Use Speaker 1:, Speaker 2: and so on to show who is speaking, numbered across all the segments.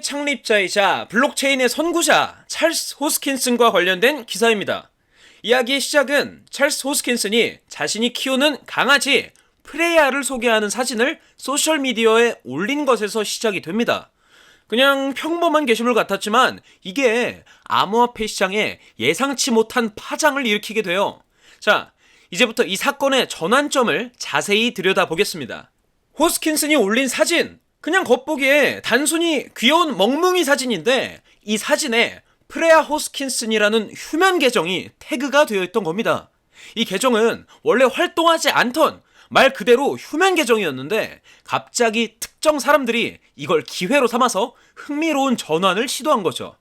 Speaker 1: 창립자이자 블록체인의 선구자 찰스 호스킨슨과 관련된 기사입니다. 이야기의 시작은 찰스 호스킨슨이 자신이 키우는 강아지 프레야를 소개하는 사진을 소셜미디어에 올린 것에서 시작이 됩니다. 그냥 평범한 게시물 같았지만 이게 암호화폐 시장에 예상치 못한 파장을 일으키게 돼요. 자, 이제부터 이 사건의 전환점을 자세히 들여다보겠습니다. 호스킨슨이 올린 사진, 그냥 겉보기에 단순히 귀여운 멍뭉이 사진인데 이 사진에 프레아 호스킨슨이라는 휴면 계정이 태그가 되어 있던 겁니다. 이 계정은 원래 활동하지 않던 말 그대로 휴면 계정이었는데 갑자기 특정 사람들이 이걸 기회로 삼아서 흥미로운 전환을 시도한 거죠.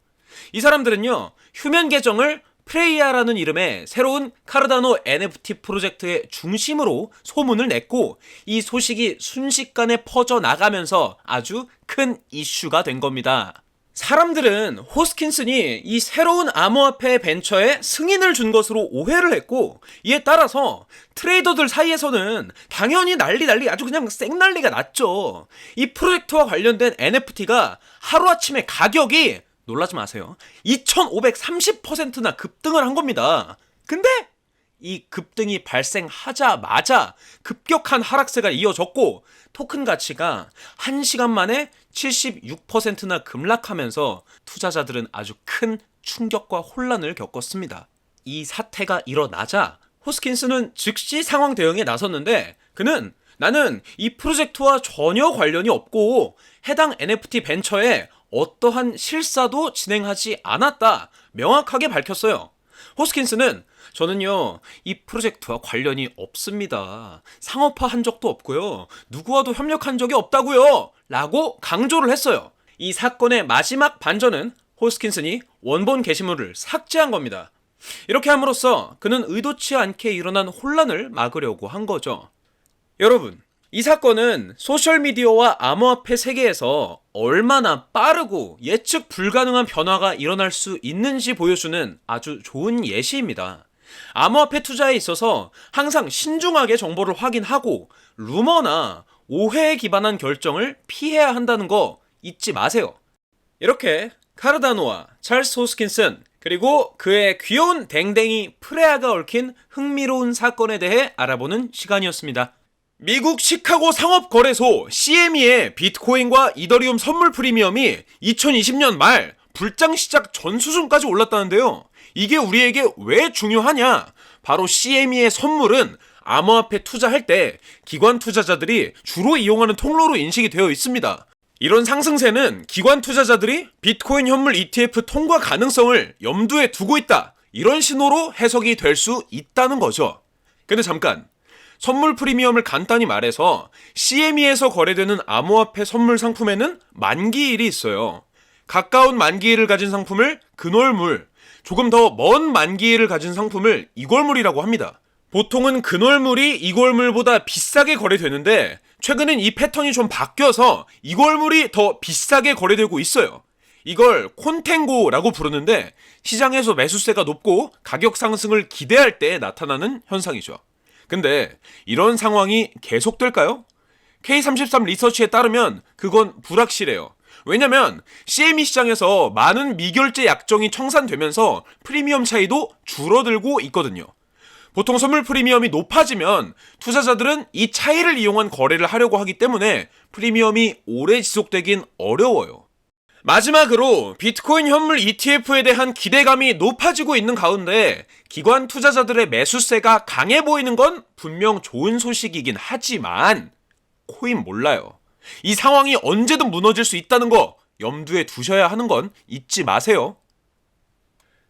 Speaker 1: 이 사람들은요, 휴면 계정을 프레이아라는 이름의 새로운 카르다노 NFT 프로젝트의 중심으로 소문을 냈고 이 소식이 순식간에 퍼져 나가면서 아주 큰 이슈가 된 겁니다. 사람들은 호스킨슨이 이 새로운 암호화폐 벤처에 승인을 준 것으로 오해를 했고 이에 따라서 트레이더들 사이에서는 당연히 난리 난리 아주 그냥 쌩난리가 났죠. 이 프로젝트와 관련된 NFT가 하루아침에 가격이 놀라지 마세요. 2530%나 급등을 한 겁니다. 근데 이 급등이 발생하자마자 급격한 하락세가 이어졌고 토큰 가치가 1시간 만에 76%나 급락하면서 투자자들은 아주 큰 충격과 혼란을 겪었습니다. 이 사태가 일어나자 호스킨스는 즉시 상황 대응에 나섰는데 그는 나는 이 프로젝트와 전혀 관련이 없고 해당 NFT 벤처에 어떠한 실사도 진행하지 않았다 명확하게 밝혔어요. 호스킨스는 저는요, 이 프로젝트와 관련이 없습니다. 상업화 한 적도 없고요. 누구와도 협력한 적이 없다고요. 라고 강조를 했어요. 이 사건의 마지막 반전은 호스킨슨이 원본 게시물을 삭제한 겁니다. 이렇게 함으로써 그는 의도치 않게 일어난 혼란을 막으려고 한 거죠. 여러분, 이 사건은 소셜미디어와 암호화폐 세계에서 얼마나 빠르고 예측 불가능한 변화가 일어날 수 있는지 보여주는 아주 좋은 예시입니다. 암호화폐 투자에 있어서 항상 신중하게 정보를 확인하고 루머나 오해에 기반한 결정을 피해야 한다는 거 잊지 마세요. 이렇게 카르다노와 찰스 호스킨슨 그리고 그의 귀여운 댕댕이 프레아가 얽힌 흥미로운 사건에 대해 알아보는 시간이었습니다. 미국 시카고 상업거래소 CME의 비트코인과 이더리움 선물 프리미엄이 2020년 말 불장 시작 전 수준까지 올랐다는데요. 이게 우리에게 왜 중요하냐? 바로 CME의 선물은 암호화폐 투자할 때 기관 투자자들이 주로 이용하는 통로로 인식이 되어 있습니다. 이런 상승세는 기관 투자자들이 비트코인 현물 ETF 통과 가능성을 염두에 두고 있다. 이런 신호로 해석이 될 수 있다는 거죠. 근데 잠깐. 선물 프리미엄을 간단히 말해서 CME에서 거래되는 암호화폐 선물 상품에는 만기일이 있어요. 가까운 만기일을 가진 상품을 근월물, 조금 더 먼 만기일을 가진 상품을 이골물이라고 합니다. 보통은 근월물이 이골물보다 비싸게 거래되는데 최근엔 이 패턴이 좀 바뀌어서 이골물이 더 비싸게 거래되고 있어요. 이걸 콘텐고라고 부르는데 시장에서 매수세가 높고 가격 상승을 기대할 때 나타나는 현상이죠. 근데 이런 상황이 계속될까요? K33 리서치에 따르면 그건 불확실해요. 왜냐면 CME 시장에서 많은 미결제 약정이 청산되면서 프리미엄 차이도 줄어들고 있거든요. 보통 선물 프리미엄이 높아지면 투자자들은 이 차이를 이용한 거래를 하려고 하기 때문에 프리미엄이 오래 지속되긴 어려워요. 마지막으로 비트코인 현물 ETF에 대한 기대감이 높아지고 있는 가운데 기관 투자자들의 매수세가 강해 보이는 건 분명 좋은 소식이긴 하지만 코인 몰라요. 이 상황이 언제든 무너질 수 있다는 거 염두에 두셔야 하는 건 잊지 마세요.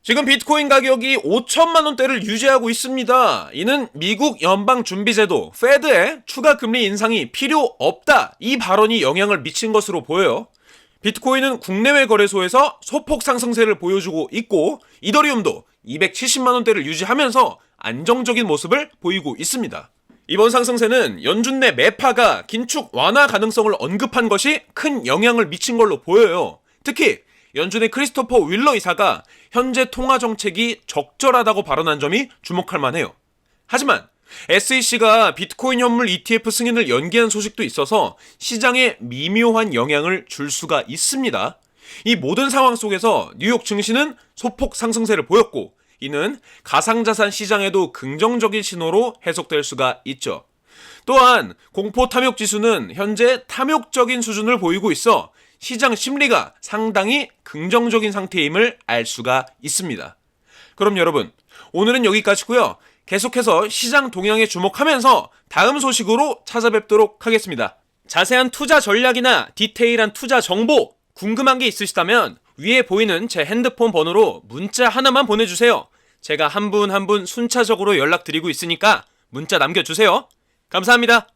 Speaker 1: 지금 비트코인 가격이 5천만 원대를 유지하고 있습니다. 이는 미국 연방준비제도 페드의 추가 금리 인상이 필요 없다. 이 발언이 영향을 미친 것으로 보여요. 비트코인은 국내외 거래소에서 소폭 상승세를 보여주고 있고 이더리움도 270만 원대를 유지하면서 안정적인 모습을 보이고 있습니다. 이번 상승세는 연준 내 매파가 긴축 완화 가능성을 언급한 것이 큰 영향을 미친 걸로 보여요. 특히 연준의 크리스토퍼 윌러 이사가 현재 통화 정책이 적절하다고 발언한 점이 주목할 만해요. 하지만 SEC가 비트코인 현물 ETF 승인을 연기한 소식도 있어서 시장에 미묘한 영향을 줄 수가 있습니다. 이 모든 상황 속에서 뉴욕 증시는 소폭 상승세를 보였고 이는 가상자산 시장에도 긍정적인 신호로 해석될 수가 있죠. 또한 공포 탐욕 지수는 현재 탐욕적인 수준을 보이고 있어 시장 심리가 상당히 긍정적인 상태임을 알 수가 있습니다. 그럼 여러분, 오늘은 여기까지고요. 계속해서 시장 동향에 주목하면서 다음 소식으로 찾아뵙도록 하겠습니다. 자세한 투자 전략이나 디테일한 투자 정보 궁금한 게 있으시다면 위에 보이는 제 핸드폰 번호로 문자 하나만 보내주세요. 제가 한 분 한분 순차적으로 연락드리고 있으니까 문자 남겨주세요. 감사합니다.